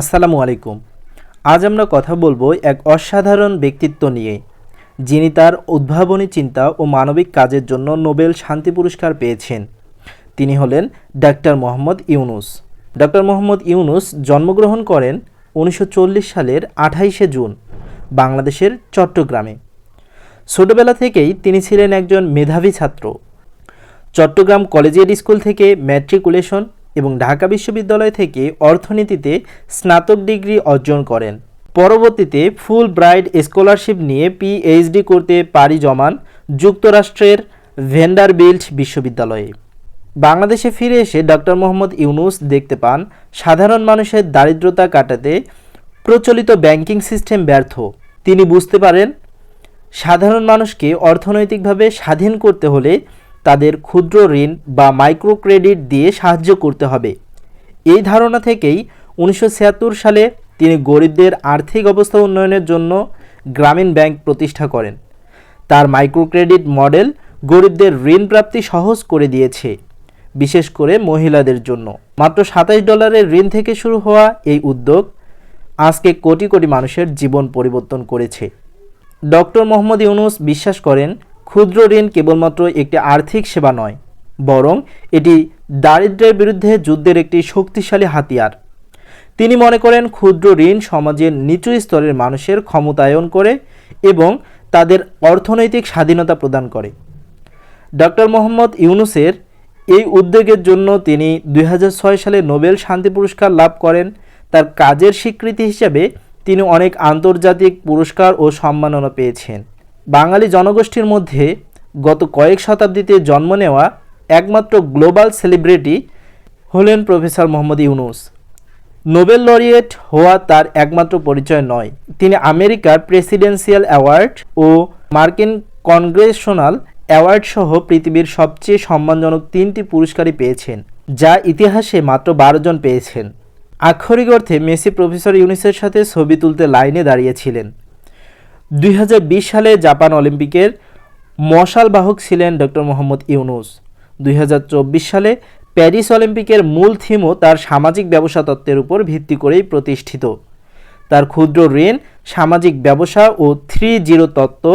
আসসালামু আলাইকুম। আজ আমরা কথা বলব এক অসাধারণ ব্যক্তিত্ব নিয়ে, যিনি তার উদ্ভাবনী চিন্তা ও মানবিক কাজের জন্য নোবেল শান্তি পুরস্কার পেয়েছেন। তিনি হলেন ডাক্তার মোহাম্মদ ইউনুস। ডাক্তার মোহাম্মদ ইউনুস জন্মগ্রহণ করেন উনিশশো চল্লিশ সালের আঠাইশে জুন, বাংলাদেশের চট্টগ্রামে। ছোটবেলা থেকেই তিনি ছিলেন একজন মেধাবী ছাত্র। চট্টগ্রাম কলেজিয়েট স্কুল থেকে ম্যাট্রিকুলেশন এবং ঢাকা বিশ্ববিদ্যালয় থেকে অর্থনীতিতে স্নাতক ডিগ্রি অর্জন করেন। পরবর্তীতে ফুল ব্রাইট স্কলারশিপ নিয়ে পিএইচডি করতে পাড়ি জমান যুক্তরাষ্ট্রের ভেন্ডারবিল্ট বিশ্ববিদ্যালয়ে। বাংলাদেশে ফিরে এসে ডক্টর মোহাম্মদ ইউনুস দেখতে পান, সাধারণ মানুষের দারিদ্রতা কাটাতে প্রচলিত ব্যাংকিং সিস্টেম ব্যর্থ। তিনি বুঝতে পারেন, সাধারণ মানুষকে অর্থনৈতিকভাবে স্বাধীন করতে হলে তাদের ক্ষুদ্র ঋণ বা মাইক্রো ক্রেডিট দিয়ে সাহায্য করতে হবে। এই ধারণা থেকেই উনিশশো ছিয়াত্তর সালে তিনি গরিবদের আর্থিক অবস্থা উন্নয়নের জন্য গ্রামীণ ব্যাংক প্রতিষ্ঠা করেন। তার মাইক্রো ক্রেডিট মডেল গরিবদের ঋণ প্রাপ্তি সহজ করে দিয়েছে, বিশেষ করে মহিলাদের জন্য। মাত্র সাতাশ ডলারের ঋণ থেকে শুরু হওয়া এই উদ্যোগ আজকে কোটি কোটি মানুষের জীবন পরিবর্তন করেছে। ডক্টর মোহাম্মদ ইউনুস বিশ্বাস করেন ক্ষুদ্র ঋণ কেবলমাত্র একটি আর্থিক সেবা নয়, বরং এটি দারিদ্র্যের বিরুদ্ধে যুদ্ধের একটি শক্তিশালী হাতিয়ার। তিনি মনে করেন ক্ষুদ্র ঋণ সমাজের নিচু স্তরের মানুষের ক্ষমতায়ন করে এবং তাদের অর্থনৈতিক স্বাধীনতা প্রদান করে। ডক্টর মোহাম্মদ ইউনুসের এই উদ্যোগের জন্য তিনি দু হাজার ছয় সালে নোবেল শান্তি পুরস্কার লাভ করেন। তার কাজের স্বীকৃতি হিসাবে তিনি অনেক আন্তর্জাতিক পুরস্কার ও সম্মাননা পেয়েছেন। বাঙালি জনগোষ্ঠীর মধ্যে গত কয়েক শতাব্দীতে জন্ম নেওয়া একমাত্র গ্লোবাল সেলিব্রিটি হলেন professor Mohammad Yunus. Nobel laureate হওয়া তার একমাত্র পরিচয় নয়। তিনি আমেরিকার প্রেসিডেন্সিয়াল অ্যাওয়ার্ড ও মার্কিন কনগ্রেশনাল অ্যাওয়ার্ড সহ পৃথিবীর সবচেয়ে সম্মানজনক তিনটি পুরস্কারই পেয়েছেন, যা ইতিহাসে মাত্র বারো জন পেয়েছেন। আক্ষরিক অর্থে মেসি প্রফেসর ইউনিসের সাথে ছবি তুলতে লাইনে দাঁড়িয়েছিলেন। দুই হাজার বিশ সালে জাপান অলিম্পিকের মশাল বাহক ছিলেন ডক্টর মোহাম্মদ ইউনুস। দুই হাজার চব্বিশ সালে প্যারিস অলিম্পিকের মূল থিমও তার সামাজিক ব্যবসা তত্ত্বের উপর ভিত্তি করেই প্রতিষ্ঠিত। তার ক্ষুদ্র ঋণ, সামাজিক ব্যবসা ও থ্রি জিরো তত্ত্ব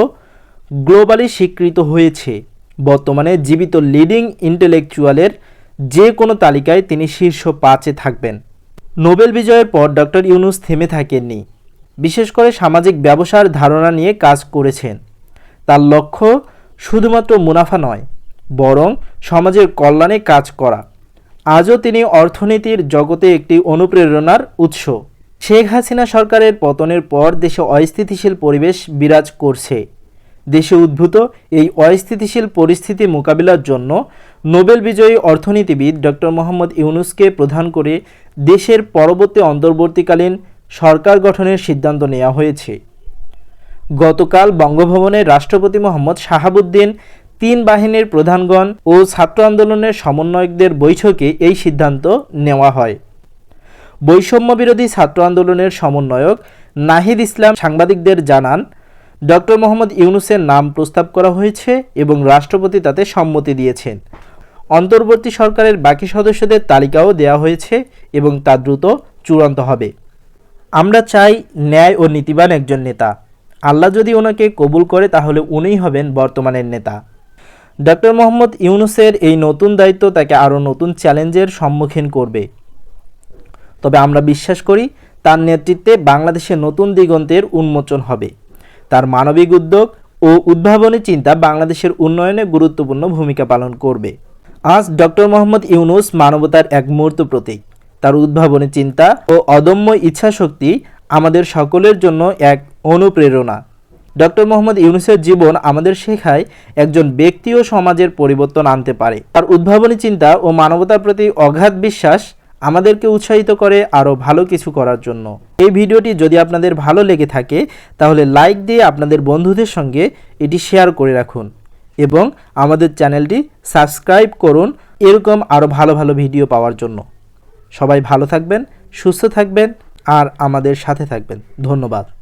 গ্লোবালি স্বীকৃত হয়েছে। বর্তমানে জীবিত লিডিং ইন্টেলেকচুয়ালের যে কোনো তালিকায় তিনি শীর্ষ পাঁচে থাকবেন। নোবেল বিজয়ের পর ডক্টর ইউনুস থেমে থাকেননি। বিশেষ করে সামাজিক ব্যবসার ধারণা নিয়ে কাজ করেছেন। তার লক্ষ্য শুধুমাত্র মুনাফা নয়, বরং সমাজের কল্যাণে কাজ করা। আজও তিনি অর্থনীতির জগতে একটি অনুপ্রেরণার উৎস। শেখ হাসিনা সরকারের পতনের পর দেশে অস্থিতিশীল পরিবেশ বিরাজ করছে। দেশে উদ্ভূত এই অস্থিতিশীল পরিস্থিতি মোকাবিলার জন্য নোবেল বিজয়ী অর্থনীতিবিদ ডক্টর মোহাম্মদ ইউনুসকে প্রধান করে দেশের পরবর্তী অন্তর্বর্তীকালীন সরকার গঠনের সিদ্ধান্ত নেওয়া হয়েছে। গতকাল বঙ্গভবনে রাষ্ট্রপতি মোহাম্মদ শাহাবুদ্দিন তিন বাহিনীর প্রধানগণ ও ছাত্র আন্দোলনের সমন্বয়কদের বৈঠকে এই সিদ্ধান্ত নেওয়া হয়। বৈষম্য বিরোধী ছাত্র আন্দোলনের সমন্বয়ক নাহিদ ইসলাম সাংবাদিকদের জানান, ডক্টর মোহাম্মদ ইউনুসের নাম প্রস্তাব করা হয়েছে এবং রাষ্ট্রপতি তাতে সম্মতি দিয়েছেন। অন্তর্বর্তী সরকারের বাকি সদস্যদের তালিকাও দেওয়া হয়েছে এবং তা দ্রুত চূড়ান্ত হবে। আমরা চাই ন্যায় ও নীতিবান একজন নেতা। আল্লাহ যদি ওনাকে কবুল করে, তাহলে উনিই হবেন বর্তমানের নেতা। ডক্টর মোহাম্মদ ইউনুসের এই নতুন দায়িত্ব তাকে আরও নতুন চ্যালেঞ্জের সম্মুখীন করবে। তবে আমরা বিশ্বাস করি, তার নেতৃত্বে বাংলাদেশে নতুন দিগন্তের উন্মোচন হবে। তার মানবিক উদ্যোগ ও উদ্ভাবনী চিন্তা বাংলাদেশের উন্নয়নে গুরুত্বপূর্ণ ভূমিকা পালন করবে। আজ ডক্টর মোহাম্মদ ইউনুস মানবতার এক মূর্ত প্রতীক। তার উদ্ভাবনী চিন্তা ও অদম্য ইচ্ছাশক্তি আমাদের সকলের জন্য এক অনুপ্রেরণা। ডক্টর মোহাম্মদ ইউনুসের জীবন আমাদের শেখায় একজন ব্যক্তি ও সমাজের পরিবর্তন আনতে পারে। তার উদ্ভাবনী চিন্তা ও মানবতার প্রতি অগাধ বিশ্বাস আমাদেরকে উৎসাহিত করে আরও ভালো কিছু করার জন্য। এই ভিডিওটি যদি আপনাদের ভালো লেগে থাকে, তাহলে লাইক দিয়ে আপনাদের বন্ধুদের সঙ্গে এটি শেয়ার করে রাখুন এবং আমাদের চ্যানেলটি সাবস্ক্রাইব করুন। এরকম আরও ভালো ভালো ভিডিও পাওয়ার জন্য। সবাই ভালো থাকবেন সুস্থ থাকবেন আর আমাদের সাথে থাকবেন। ধন্যবাদ।